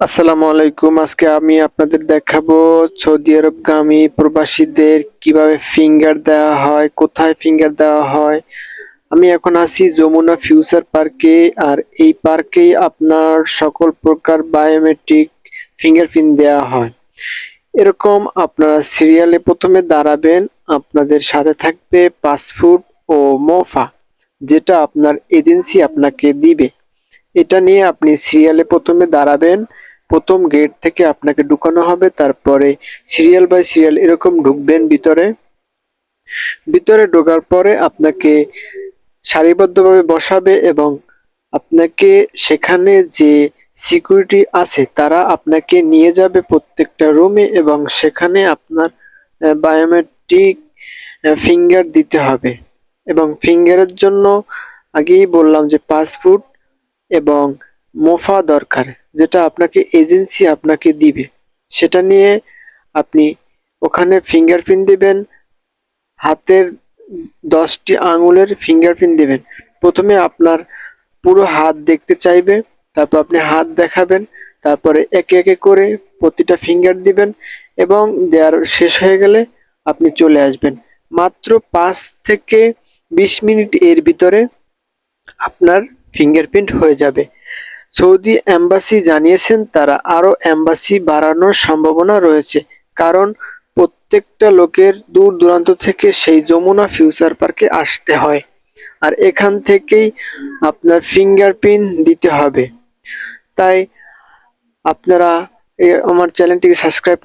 আসসালামু আলাইকুম। আজকে আমি আপনাদের দেখাবো সৌদি আরবগামী প্রবাসীদের কীভাবে ফিঙ্গার দেওয়া হয়, কোথায় ফিঙ্গার দেওয়া হয়। আমি এখন আছি যমুনা ফিউচার পার্কে আর এই পার্কেই আপনার সকল প্রকার বায়োমেট্রিক ফিঙ্গারপ্রিন্ট দেওয়া হয়। এরকম আপনারা সিরিয়ালে প্রথমে দাঁড়াবেন, আপনাদের সাথে থাকবে পাসপোর্ট ও মোফা, যেটা আপনার এজেন্সি আপনাকে দিবে। এটা নিয়ে আপনি সিরিয়ালে প্রথমে দাঁড়াবেন প্রথম গেট থেকে আপনাকে ঢুকানো হবে, তারপরে সিরিয়াল বাই সিরিয়াল এরকম ঢুকবেন ভিতরে। ভিতরে ঢোকার পরে আপনাকে সারিবদ্ধভাবে বসাবে এবং আপনাকে সেখানে যে সিকিউরিটি আছে, তারা আপনাকে নিয়ে যাবে প্রত্যেকটা রুমে এবং সেখানে আপনার বায়োমেট্রিক ফিঙ্গার দিতে হবে। এবং ফিঙ্গারের জন্য আগেই বললাম যে পাসপোর্ট এবং মোফা দরকার, যেটা আপনাকে এজেন্সি আপনাকে দিবে। সেটা নিয়ে আপনি ওখানে ফিঙ্গারপ্রিন্ট দেবেন, হাতের দশটি আঙুলের ফিঙ্গারপ্রিন্ট দেবেন। প্রথমে আপনার পুরো হাত দেখতে চাইবে, তারপর আপনি হাত দেখাবেন, তারপরে একে একে করে প্রতিটা ফিঙ্গার দিবেন এবং দেওয়ার শেষ হয়ে গেলে আপনি চলে আসবেন। মাত্র পাঁচ থেকে বিশ মিনিট এর ভিতরে আপনার ফিঙ্গারপ্রিন্ট হয়ে যাবে। সৌদি অ্যাম্বাসি জানিয়েছেন, তারা আরও অ্যাম্বাসি বাড়ানোর সম্ভাবনা রয়েছে, কারণ প্রত্যেকটা লোকের দূর দূরান্ত থেকে সেই যমুনা ফিউচার পার্কে আসতে হয়। আর এখান থেকেই আপনার ফিঙ্গারপ্রিন্ট দিতে হবে। তাই আপনারা আমার চ্যানেলটিকে সাবস্ক্রাইব